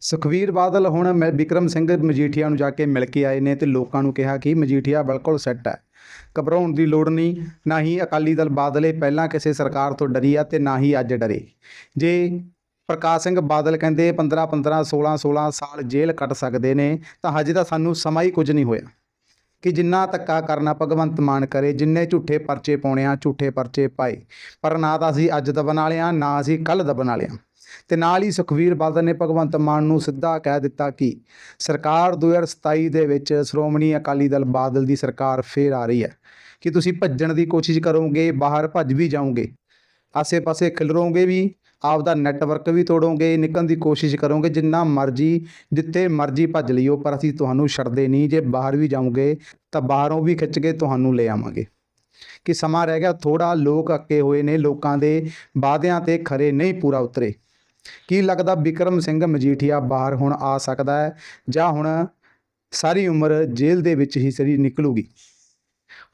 ਸੁਖਵੀਰ ਬਾਦਲ ਹੁਣ ਮੈਂ ਵਿਕਰਮ ਸਿੰਘ ਮਜੀਠੀਆ ਨੂੰ ਜਾ ਕੇ ਮਿਲ ਕੇ ਆਏ ਨੇ ਤੇ ਲੋਕਾਂ ਨੂੰ ਕਿਹਾ ਕਿ ਮਜੀਠੀਆ ਬਿਲਕੁਲ ਸੈੱਟ ਹੈ। ਘਬਰਾਉਣ ਦੀ ਲੋੜ ਨਹੀਂ, ਨਾ ਹੀ ਅਕਾਲੀ ਦਲ ਬਾਦਲੇ ਪਹਿਲਾਂ ਕਿਸੇ ਸਰਕਾਰ ਤੋਂ ਡਰੀ ਆ ਤੇ ਨਾ ਹੀ ਅੱਜ ਡਰੇ। ਜੇ ਪ੍ਰਕਾਸ਼ ਸਿੰਘ ਬਾਦਲ ਕਹਿੰਦੇ 15 15 16 16 ਸਾਲ ਜੇਲ੍ਹ ਕੱਟ ਸਕਦੇ ਨੇ, ਤਾਂ ਹਜੇ ਤਾਂ ਸਾਨੂੰ ਸਮਾਂ ਹੀ ਕੁਝ ਨਹੀਂ ਹੋਇਆ। ਕਿ ਜਿੰਨਾ ਧੱਕਾ ਕਰਨਾ ਭਗਵੰਤ ਮਾਨ ਕਰੇ, ਜਿੰਨੇ ਝੂਠੇ ਪਰਚੇ ਪਾਉਣੇ ਆ, ਝੂਠੇ ਪਰਚੇ ਪਾਏ, ਪਰ ਨਾ ਤਾਂ ਅਸੀਂ ਅੱਜ ਦਬਣ ਵਾਲੇ ਨਾ ਅਸੀਂ ਕੱਲ ਦਬਣ ਵਾਲੇ ਤੇ ਨਾਲ ਹੀ ਸੁਖਵੀਰ ਬਾਦਲ ਨੇ ਭਗਵੰਤ ਮਾਨ ਨੂੰ ਸਿੱਧਾ ਕਹਿ ਦਿੱਤਾ ਕਿ ਸਰਕਾਰ 2027 ਦੇ ਵਿੱਚ ਸ਼੍ਰੋਮਣੀ ਅਕਾਲੀ ਦਲ ਬਾਦਲ ਦੀ ਸਰਕਾਰ ਫੇਰ ਆ ਰਹੀ ਹੈ। ਕਿ ਤੁਸੀਂ ਭੱਜਣ ਦੀ ਕੋਸ਼ਿਸ਼ ਕਰੋਗੇ, ਬਾਹਰ ਭੱਜ ਵੀ ਜਾਓਗੇ? ਆਸੇ-ਪਾਸੇ ਖਿਲਰੋਗੇ ਵੀ, ਆਪਦਾ ਨੈਟਵਰਕ ਵੀ ਤੋੜੋਗੇ, ਨਿਕਲਣ ਦੀ ਕੋਸ਼ਿਸ਼ ਕਰੋਗੇ, ਜਿੰਨਾ ਮਰਜ਼ੀ, ਜਿੱਥੇ ਮਰਜ਼ੀ ਭੱਜ ਲਿਓ ਪਰ ਅਸੀਂ ਤੁਹਾਨੂੰ ਛੱਡਦੇ ਨਹੀਂ। ਜੇ ਬਾਹਰ ਵੀ ਜਾਓਗੇ, ਤਾਂ ਬਾਹਰੋਂ ਵੀ ਖਿੱਚ ਕੇ ਤੁਹਾਨੂੰ ਲੈ ਆਵਾਂਗੇ। ਕਿ ਸਮਾਂ ਰਹਿ ਗਿਆ? ਥੋੜਾ ਲੋਕ ਅੱਕੇ ਹੋਏ ਨੇ, ਲੋਕਾਂ ਦੇ ਵਾਅਦਿਆਂ ਤੇ ਖਰੇ ਨਹੀਂ ਪੂਰਾ ਉਤਰੇ। ਕੀ ਲੱਗਦਾ ਵਿਕਰਮ ਸਿੰਘ ਮਜੀਠੀਆ ਬਾਹਰ ਹੁਣ ਆ ਸਕਦਾ ਹੈ ਜਾਂ ਹੁਣ ਸਾਰੀ ਉਮਰ ਜੇਲ੍ਹ ਦੇ ਵਿੱਚ ਹੀ ਸਰੀ ਨਿਕਲੂਗੀ?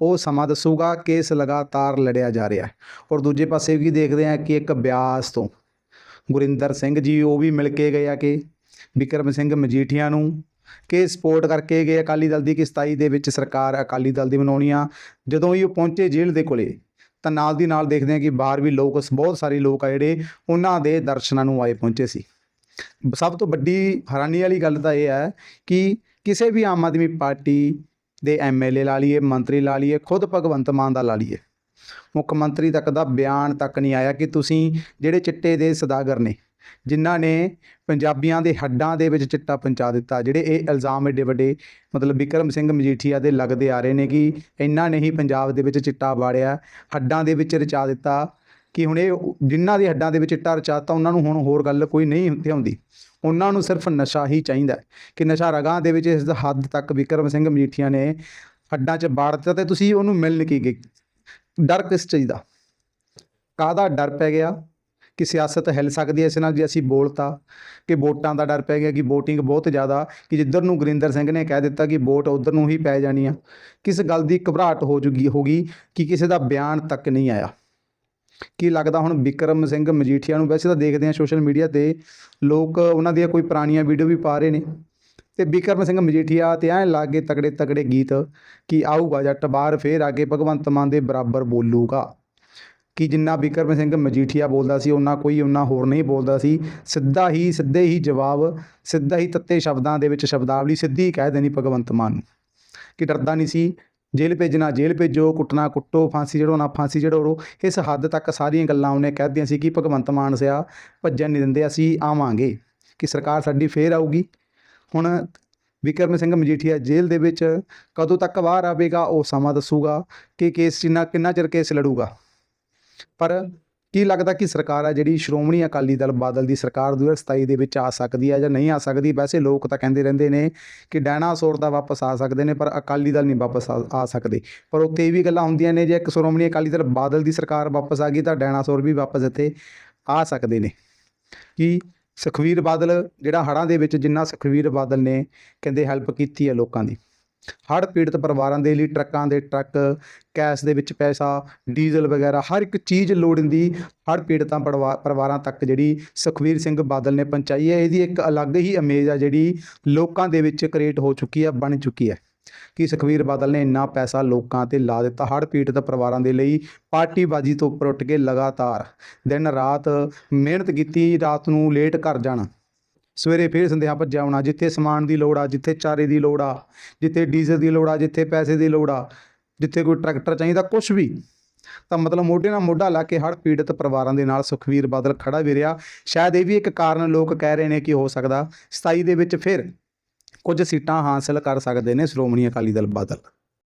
ਉਹ ਸਮਾਂ ਦੱਸੂਗਾ, ਕੇਸ ਲਗਾਤਾਰ ਲੜਿਆ ਜਾ ਰਿਹਾ ਹੈ। ਔਰ ਦੂਜੇ ਪਾਸੇ ਵੀ ਦੇਖਦੇ ਹਾਂ ਕਿ ਇੱਕ ਬਿਆਸ ਤੋਂ ਗੁਰਿੰਦਰ ਸਿੰਘ ਜੀ, ਉਹ ਵੀ ਮਿਲ ਕੇ ਗਏ ਆ ਕਿ ਵਿਕਰਮ ਸਿੰਘ ਮਜੀਠੀਆ ਨੂੰ ਕਿ ਸਪੋਰਟ ਕਰਕੇ ਗਏ ਅਕਾਲੀ ਦਲ ਦੀ ਕਿ 27 ਦੇ ਵਿੱਚ ਸਰਕਾਰ ਅਕਾਲੀ ਦਲ ਦੀ ਬਣਾਉਣੀ ਆ। ਜਦੋਂ ਹੀ ਉਹ ਪਹੁੰਚੇ ਜੇਲ੍ਹ ਦੇ ਕੋਲੇ ਤਾਂ ਨਾਲ ਦੀ ਨਾਲ ਦੇਖਦੇ ਹਾਂ ਕਿ ਬਾਹਰ ਵੀ ਲੋਕ, ਬਹੁਤ ਸਾਰੇ ਲੋਕ ਆ ਜਿਹੜੇ ਉਹਨਾਂ ਦੇ ਦਰਸ਼ਨਾਂ ਨੂੰ ਆਏ ਪਹੁੰਚੇ ਸੀ। ਸਭ ਤੋਂ ਵੱਡੀ ਹੈਰਾਨੀ ਵਾਲੀ ਗੱਲ ਤਾਂ ਇਹ ਹੈ ਕਿ ਕਿਸੇ ਵੀ ਆਮ ਆਦਮੀ ਪਾਰਟੀ ਦੇ ਐਮਐਲਏ ਲਾ ਲਈਏ, ਮੰਤਰੀ ਲਾ ਲਈਏ, ਖੁਦ ਭਗਵੰਤ ਮਾਨ ਦਾ ਲਾ ਲਈਏ। ਮੁੱਖ ਮੰਤਰੀ ਤੱਕ ਦਾ ਬਿਆਨ ਤੱਕ ਨਹੀਂ ਆਇਆ ਕਿ ਤੁਸੀਂ ਜਿਹੜੇ ਚਿੱਟੇ ਦੇ ਸਦਾਗਰ ਨੇ ਜਿਨ੍ਹਾਂ ਨੇ ਪੰਜਾਬੀਆਂ ਦੇ ਹੱਡਾਂ ਦੇ ਵਿੱਚ ਚਿੱਟਾ ਪਹੁੰਚਾ ਦਿੱਤਾ, ਜਿਹੜੇ ਇਹ ਇਲਜ਼ਾਮ ਏਡੇ ਵੱਡੇ ਮਤਲਬ ਵਿਕਰਮ ਸਿੰਘ ਮਜੀਠੀਆ ਦੇ ਲੱਗਦੇ ਆ ਰਹੇ ਨੇ ਕਿ ਇਹਨਾਂ ਨੇ ਹੀ ਪੰਜਾਬ ਦੇ ਵਿੱਚ ਚਿੱਟਾ ਵਾੜਿਆ, ਹੱਡਾਂ ਦੇ ਵਿੱਚ ਰਚਾ ਦਿੱਤਾ ਕਿ ਹੁਣ ਇਹ ਜਿਨ੍ਹਾਂ ਦੇ ਹੱਡਾਂ ਦੇ ਵਿੱਚ ਚਿੱਟਾ ਰਚਾਤਾ ਉਹਨਾਂ ਨੂੰ ਹੁਣ ਹੋਰ ਗੱਲ ਕੋਈ ਨਹੀਂ ਹੁੰਦੀ ਆਉਂਦੀ। ਉਹਨਾਂ ਨੂੰ ਸਿਰਫ ਨਸ਼ਾ ਹੀ ਚਾਹੀਦਾ ਕਿ ਨਸ਼ਾ ਰਗਾਂ ਦੇ ਵਿੱਚ ਇਸ ਦਾ ਹੱਦ ਤੱਕ ਵਿਕਰਮ ਸਿੰਘ ਮਜੀਠੀਆ ਨੇ ਹੱਡਾਂ 'ਚ ਬਾੜ ਦਿੱਤਾ ਤੇ ਤੁਸੀਂ ਉਹਨੂੰ ਮਿਲਣ ਕੀ ਗਏ? ਡਰ ਕਿਸ ਚੀਜ਼ ਦਾ? ਕਾਹਦਾ ਡਰ ਪੈ ਗਿਆ? ਕਿ ਸਿਆਸਤ ਹਿੱਲ ਸਕਦੀ ਹੈ ਇਸ ਨਾਲ ਜੇ ਅਸੀਂ ਬੋਲਤਾ ਕਿ ਵੋਟਾਂ ਦਾ ਡਰ ਪੈ ਗਿਆ ਕਿ VOTING ਬਹੁਤ ਜ਼ਿਆਦਾ, ਕਿ ਜਿੱਧਰ ਨੂੰ ਗੁਰਿੰਦਰ ਸਿੰਘ ਨੇ ਕਹਿ ਦਿੱਤਾ ਕਿ ਵੋਟ ਉਧਰ ਨੂੰ ਹੀ ਪੈ ਜਾਣੀ ਆ ਕਿਸ ਗੱਲ ਦੀ ਘਬਰਾਹਟ ਹੋ ਜੂਗੀ ਹੋਗੀ ਕਿ ਕਿਸੇ ਦਾ ਬਿਆਨ ਤੱਕ ਨਹੀਂ ਆਇਆ। ਕੀ ਲੱਗਦਾ ਹੁਣ ਵਿਕਰਮ ਸਿੰਘ ਮਜੀਠੀਆ ਨੂੰ, ਵੈਸੇ ਤਾਂ ਦੇਖਦੇ ਆ ਸੋਸ਼ਲ ਮੀਡੀਆ ਤੇ ਲੋਕ ਉਹਨਾਂ ਦੀਆਂ ਕੋਈ ਪੁਰਾਣੀਆਂ ਵੀਡੀਓ ਵੀ ਪਾ ਰਹੇ ਨੇ, ਤੇ ਵਿਕਰਮ ਸਿੰਘ ਮਜੀਠੀਆ ਤੇ ਐਂ ਲਾਗੇ ਤਕੜੇ ਤਕੜੇ ਗੀਤ ਕਿ ਆਊਗਾ ਜੱਟ ਬਾਹਰ, ਫੇਰ ਆ ਕੇ ਭਗਵੰਤ ਮਾਨ ਦੇ ਬਰਾਬਰ ਬੋਲੂਗਾ। ਕਿ ਜਿੰਨਾ ਬਿਕਰਮ ਸਿੰਘ ਮਜੀਠੀਆ ਬੋਲਦਾ ਸੀ ਉਹਨਾਂ ਕੋਈ ਉਹਨਾਂ ਹੋਰ ਨਹੀਂ ਬੋਲਦਾ ਸੀ। ਸਿੱਧਾ ਹੀ, ਸਿੱਧੇ ਹੀ ਜਵਾਬ, ਸਿੱਧਾ ਹੀ ਤੱਤੇ ਸ਼ਬਦਾਂ ਦੇ ਵਿੱਚ ਸ਼ਬਦਾਵਲੀ ਸਿੱਧੀ ਕਹਿ ਦੇਣੀ ਭਗਵੰਤ ਮਾਨ ਨੂੰ। ਕਿ ਡਰਦਾ ਨਹੀਂ ਸੀ, ਜੇਲ੍ਹ ਭੇਜਣਾ ਜੇਲ੍ਹ ਭੇਜੋ, ਕੁੱਟਣਾ ਕੁੱਟੋ, ਫਾਂਸੀ ਚੜਾਉਣਾ ਫਾਂਸੀ ਚੜਾਓ ਇਸ ਹੱਦ ਤੱਕ ਸਾਰੀਆਂ ਗੱਲਾਂ ਉਹਨੇ ਕਹਿਦੀਆਂ ਸੀ ਕਿ ਭਗਵੰਤ ਮਾਨ ਸਿਆ ਭੱਜਣ ਨਹੀਂ ਦਿੰਦੇ, ਅਸੀਂ ਆਵਾਂਗੇ। ਕਿ ਸਰਕਾਰ ਸਾਡੀ ਫੇਰ ਆਊਗੀ। ਹੁਣ ਵਿਕਰਮ ਸਿੰਘ ਮਜੀਠੀਆ ਜੇਲ੍ਹ ਦੇ ਵਿੱਚ ਕਦੋਂ ਤੱਕ ਬਾਹਰ ਆਵੇਗਾ, ਉਹ ਸਮਾਂ ਦੱਸੂਗਾ ਕਿ ਕੇਸ ਕਿੰਨਾ ਕਿੰਨਾ ਚਿਰ ਕੇਸ ਲੜੂਗਾ। ਪਰ ਕੀ ਲੱਗਦਾ ਕਿ ਸਰਕਾਰ ਹੈ ਜਿਹੜੀ ਸ਼੍ਰੋਮਣੀ ਅਕਾਲੀ ਦਲ ਬਾਦਲ ਦੀ ਸਰਕਾਰ 2027 ਦੇ ਵਿੱਚ ਆ ਸਕਦੀ ਹੈ ਜਾਂ ਨਹੀਂ ਆ ਸਕਦੀ? ਵੈਸੇ ਲੋਕ ਤਾਂ ਕਹਿੰਦੇ ਰਹਿੰਦੇ ਨੇ ਕਿ ਡਾਇਨਾਸੌਰ ਤਾਂ ਵਾਪਸ ਆ ਸਕਦੇ ਨੇ, ਪਰ ਅਕਾਲੀ ਦਲ ਨਹੀਂ ਵਾਪਸ ਆ ਆ ਸਕਦੇ। ਪਰ ਉੱਥੇ ਇਹ ਵੀ ਗੱਲਾਂ ਹੁੰਦੀਆਂ ਨੇ, ਜੇ ਇੱਕ ਸ਼੍ਰੋਮਣੀ ਅਕਾਲੀ ਦਲ ਬਾਦਲ ਦੀ ਸਰਕਾਰ ਵਾਪਸ ਆ ਗਈ ਤਾਂ ਡਾਇਨਾਸੌਰ ਵੀ ਵਾਪਸ ਇੱਥੇ ਆ ਸਕਦੇ ਨੇ। ਕਿ ਸੁਖਵੀਰ ਬਾਦਲ ਜਿਹੜਾ ਹੜ੍ਹਾਂ ਦੇ ਵਿੱਚ ਜਿੰਨਾ ਸੁਖਵੀਰ ਬਾਦਲ ਨੇ ਕਹਿੰਦੇ ਹੈਲਪ ਕੀਤੀ ਹੈ ਲੋਕਾਂ ਦੀ? ਹੜ੍ਹ ਪੀੜਤ ਪਰਿਵਾਰਾਂ ਦੇ ਲਈ ਟਰੱਕਾਂ ਦੇ ਟਰੱਕ, ਕੈਸ਼ ਦੇ ਵਿੱਚ ਪੈਸਾ, ਡੀਜ਼ਲ ਵਗੈਰਾ, ਹਰ ਇੱਕ ਚੀਜ਼ ਲੋੜੀਂਦੀ ਹੜ੍ਹ ਪੀੜਤਾਂ ਪਰਿਵਾ- ਪਰਿਵਾਰਾਂ ਤੱਕ ਜਿਹੜੀ ਸੁਖਵੀਰ ਸਿੰਘ ਬਾਦਲ ਨੇ ਪਹੁੰਚਾਈ ਹੈ, ਇਹਦੀ ਇੱਕ ਅਲੱਗ ਹੀ ਇਮੇਜ ਆ ਜਿਹੜੀ ਲੋਕਾਂ ਦੇ ਵਿੱਚ ਕ੍ਰੀਏਟ ਹੋ ਚੁੱਕੀ ਹੈ ਬਣ ਚੁੱਕੀ ਹੈ। ਕਿ ਸੁਖਵੀਰ ਬਾਦਲ ਨੇ ਇੰਨਾ ਪੈਸਾ ਲੋਕਾਂ ਤੇ ਲਾ ਦਿੱਤਾ ਹੜ੍ਹ ਪੀੜਤ ਪਰਿਵਾਰਾਂ ਦੇ ਲਈ, ਪਾਰਟੀਬਾਜ਼ੀ ਤੋਂ ਉੱਪਰ ਉੱਠ ਕੇ ਲਗਾਤਾਰ, ਦਿਨ ਰਾਤ ਮਿਹਨਤ ਕੀਤੀ, ਰਾਤ ਨੂੰ ਲੇਟ ਘਰ ਜਾਣਾ। ਸਵੇਰੇ ਫੇਰ ਸੰਧਿਆ ਭੱਜਿਆ ਆਉਣਾ, ਜਿੱਥੇ ਸਮਾਨ ਦੀ ਲੋੜ ਆ, ਜਿੱਥੇ ਚਾਰੇ ਦੀ ਲੋੜ ਆ, ਜਿੱਥੇ ਡੀਜ਼ਲ ਦੀ ਲੋੜ ਆ, ਜਿੱਥੇ ਪੈਸੇ ਦੀ ਲੋੜ ਆ, ਜਿੱਥੇ ਕੋਈ ਟਰੈਕਟਰ ਚਾਹੀਦਾ ਕੁਝ ਵੀ। ਤਾਂ ਮਤਲਬ ਮੋਢੇ ਨਾਲ ਮੋਢਾ ਲਾ ਕੇ ਹੜ੍ਹ ਪੀੜਤ ਪਰਿਵਾਰਾਂ ਦੇ ਨਾਲ ਸੁਖਵੀਰ ਬਾਦਲ ਖੜਾ ਵੀ ਰਿਹਾ। ਸ਼ਾਇਦ ਇਹ ਵੀ ਇੱਕ ਕਾਰਨ ਲੋਕ ਕਹਿ ਰਹੇ ਨੇ ਕਿ ਹੋ ਸਕਦਾ 27 ਦੇ ਵਿੱਚ ਫਿਰ ਕੁਝ ਸੀਟਾਂ ਹਾਸਲ ਕਰ ਸਕਦੇ ਨੇ ਸ਼੍ਰੋਮਣੀ ਅਕਾਲੀ ਦਲ ਬਾਦਲ।